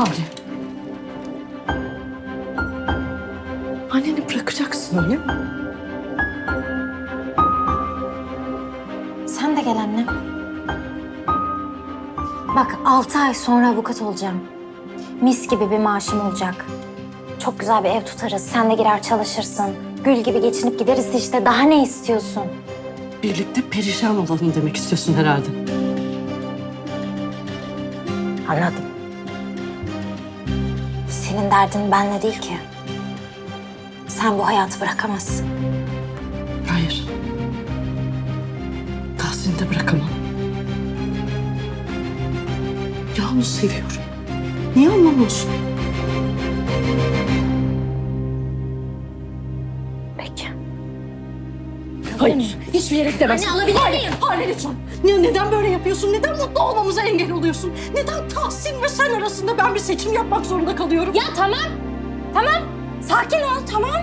Hale. Anneni bırakacaksın öyle mi? Sen de gel anne. Bak altı ay sonra avukat olacağım. Mis gibi bir maaşım olacak. Çok güzel bir ev tutarız. Sen de girer çalışırsın. Gül gibi geçinip gideriz işte. Daha ne istiyorsun? Birlikte perişan olalım demek istiyorsun herhalde. Anladım. Senin derdin benle değil ki. Sen bu hayatı bırakamazsın. Hayır. Tahsin'i de bırakamam. Ya onu seviyorum. Niye anlamıyorsun? Peki. Hayır. Hiçbir yere gidemezsin. Anne, alabilir Hale, miyim? Hale lütfen. Ya neden böyle yapıyorsun? Neden mutlu olmamıza engel oluyorsun? Neden Tahsin ve sen arasında ben bir seçim yapmak zorunda kalıyorum? Ya tamam. Tamam. Sakin ol tamam.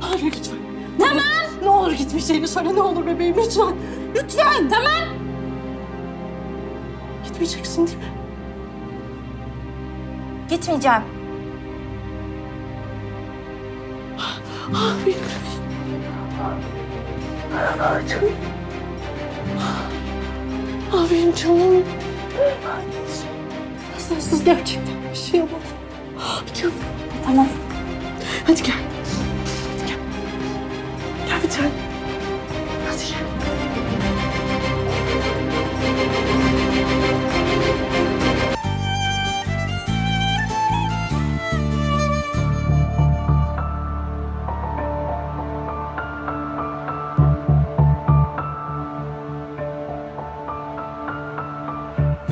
Hale lütfen. Tamam. Ne olur gitmeyeceğini söyle ne olur bebeğim lütfen. Lütfen. Tamam. Gitmeyeceksin değil mi? Gitmeyeceğim. Ah benim Ah canım. Ah benim canım. Sensiz gerçekten şey yapamam. Ah canım. Tamam. Hadi gel.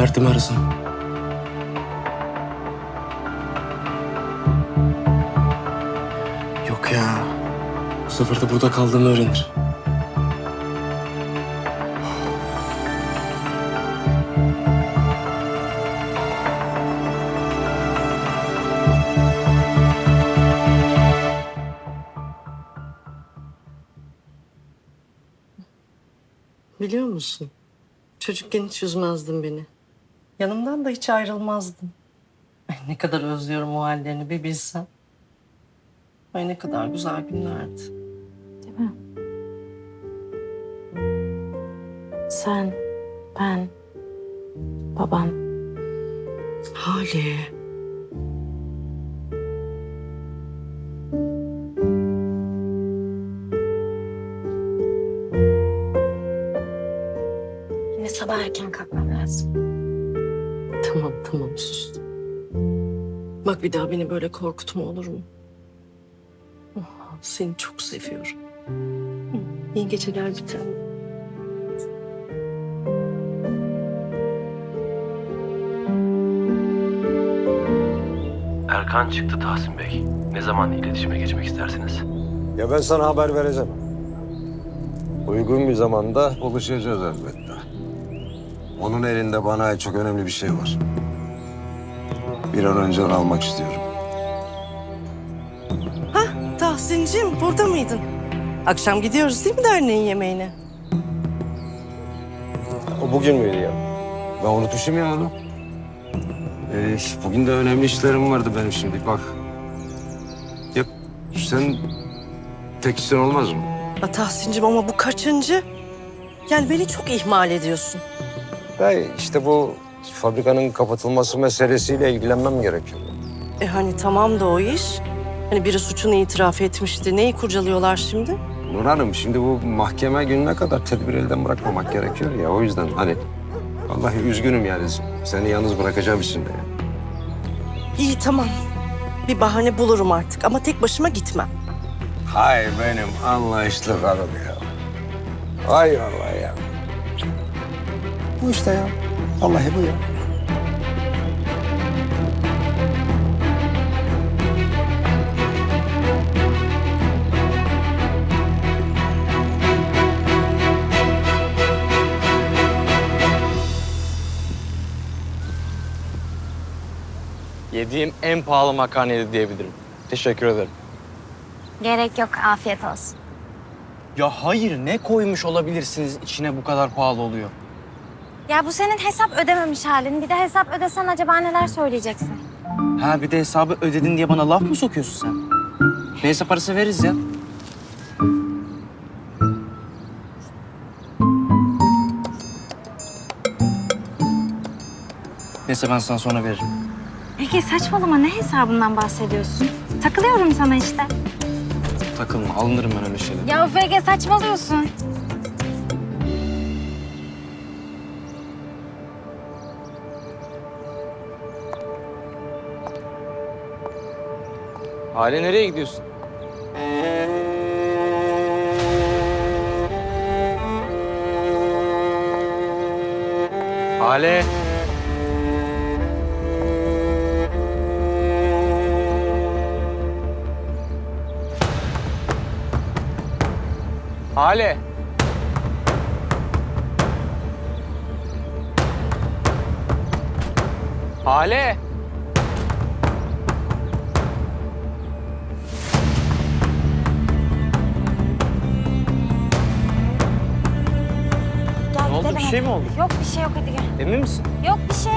Mert'i mi arasam? Yok ya. Bu sefer de burada kaldığımı öğrenir. Biliyor musun? Çocukken hiç üzmezdin beni. Yanımdan da hiç ayrılmazdın. Ay ne kadar özlüyorum o hallerini bir bilsen. Ay ne kadar güzel günlerdi. Değil mi? Sen, ben, babam. Hale. Yine sabah erken kalkmam lazım. Tamam tamam sustum. Bak bir daha beni böyle korkutma olur mu? Oh, Seni çok seviyorum. İyi geceler bir tanem. Erkan çıktı Tahsin Bey. Ne zaman iletişime geçmek istersiniz? Ya ben sana haber vereceğim. Uygun bir zamanda buluşacağız elbette. Onun elinde bana ait çok önemli bir şey var. Bir an önce onu almak istiyorum. Tahsin'cim burada mıydın? Akşam gidiyoruz değil mi derneğin yemeğine? O bugün müydü ya? Ben unutmuşum ya onu. Ee, bugün de önemli işlerim vardı benim şimdi bak. Ya sen tek işin olmaz mı? Ya Tahsin'cim ama bu kaçıncı? Yani beni çok ihmal ediyorsun. Ya işte bu fabrikanın kapatılması meselesiyle ilgilenmem gerekiyor. E hani tamam da o iş. Hani biri suçunu itiraf etmişti. Neyi kurcalıyorlar şimdi? Nur Hanım şimdi bu mahkeme gününe kadar tedbir elden bırakmamak gerekiyor ya o yüzden hani vallahi üzgünüm yani seni yalnız bırakacağım için de. İyi tamam. Bir bahane bulurum artık ama tek başıma gitmem. Hay benim anlayışlı karım ya. Ay Allah ya. Bu işte ya. Vallahi bu ya. Yediğim en pahalı makarnaydı diyebilirim. Teşekkür ederim. Gerek yok, afiyet olsun. Ya hayır ne koymuş olabilirsiniz içine bu kadar pahalı oluyor? Ya bu senin hesap ödememiş halin. Bir de hesap ödesen acaba neler söyleyeceksin? Ha bir de hesabı ödedin diye bana laf mı sokuyorsun sen? Neyse parası veririz ya. Neyse ben sana sonra veririm. Peki saçmalama ne hesabından bahsediyorsun? Takılıyorum sana işte. Takılma alınırım ben öyle şeylere. Ya Ege saçmalıyorsun. Hale nereye gidiyorsun? Hale. Hale. Hale. Şey mi oldu? Yok bir şey yok hadi gel. Emin misin? Yok bir şey.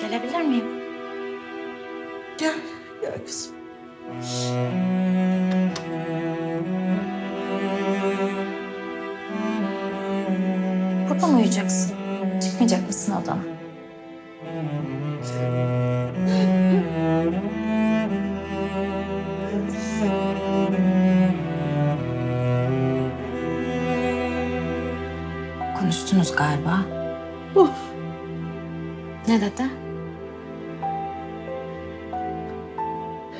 Gelebilir miyim? Gel, gel kızım. Burada mı uyuyacaksın? Çıkmayacak mısın odana? Konuştunuz galiba. Ne dedi?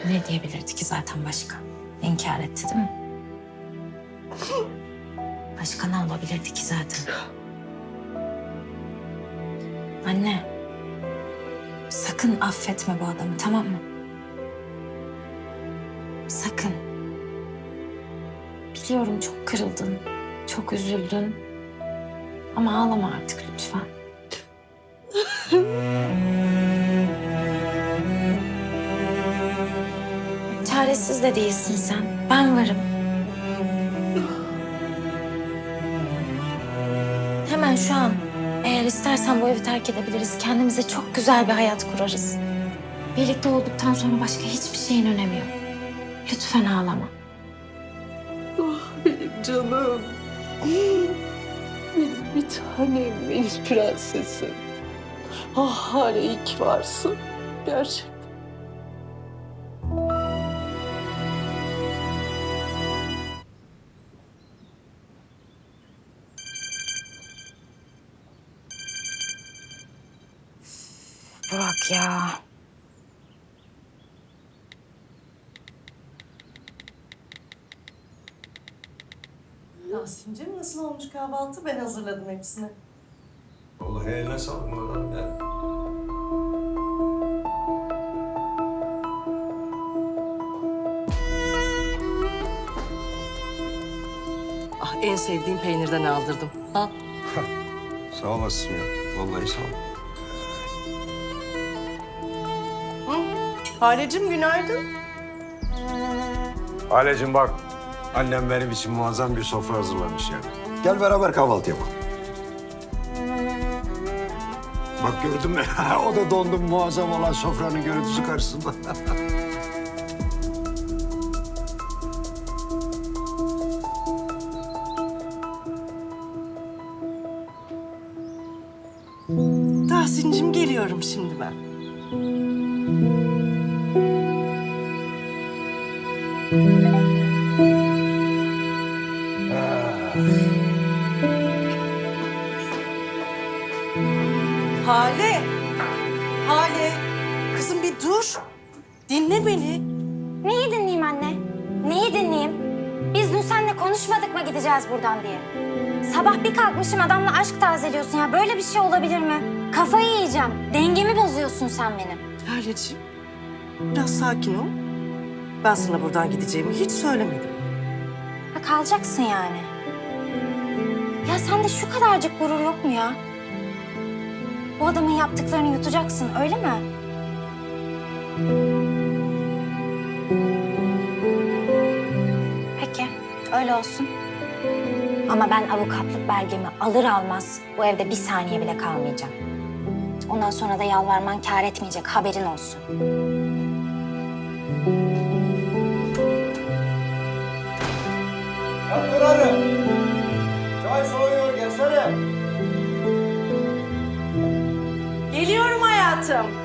Ne diyebilirdi ki zaten başka? İnkar etti değil mi? Başka ne olabilirdi ki zaten? Anne. Sakın affetme bu adamı tamam mı? Sakın. Biliyorum çok kırıldın. Çok üzüldün. Ama ağlama artık lütfen. Çaresiz de değilsin sen. Ben varım. Hemen şu an istersen bu evi terk edebiliriz. Kendimize çok güzel bir hayat kurarız. Birlikte olduktan sonra başka hiçbir şeyin önemi yok. Lütfen ağlama. Benim canım. Benim bir tanem, benim prensesim. Ah Hale iyi ki varsın. Gerçekten. Ya. Yasin'cim nasıl olmuş kahvaltı? Ben hazırladım hepsini. Vallahi eline sağlık madem ya. Ah en sevdiğim peynirden aldırdım. Al. Sağ olasın ya. Vallahi sağ ol. Halecim günaydın. Halecim bak. Annem benim için muazzam bir sofra hazırlamış yani. Gel beraber kahvaltı yapalım. Bak gördün mü? o da dondu muazzam olan sofranın görüntüsü karşısında. Tahsin'cim geliyorum şimdi ben. Dur. Dinle beni. Neyi dinleyeyim anne? Neyi dinleyeyim? Biz dün seninle konuşmadık mı gideceğiz buradan diye? Sabah bir kalkmışım adamla aşk tazeliyorsun ya. Böyle bir şey olabilir mi? Kafayı yiyeceğim. Dengemi bozuyorsun sen benim. Haleciğim biraz sakin ol. Ben sana buradan gideceğimi hiç söylemedim. Ha, kalacaksın yani. Ya sende şu kadarcık gurur yok mu ya? Bu adamın yaptıklarını yutacaksın öyle mi? Peki, öyle olsun. Ama ben avukatlık belgemi alır almaz bu evde bir saniye bile kalmayacağım. Ondan sonra da yalvarman kâr etmeyecek, haberin olsun. Ya çay soğuyor, gelsene. Geliyorum hayatım.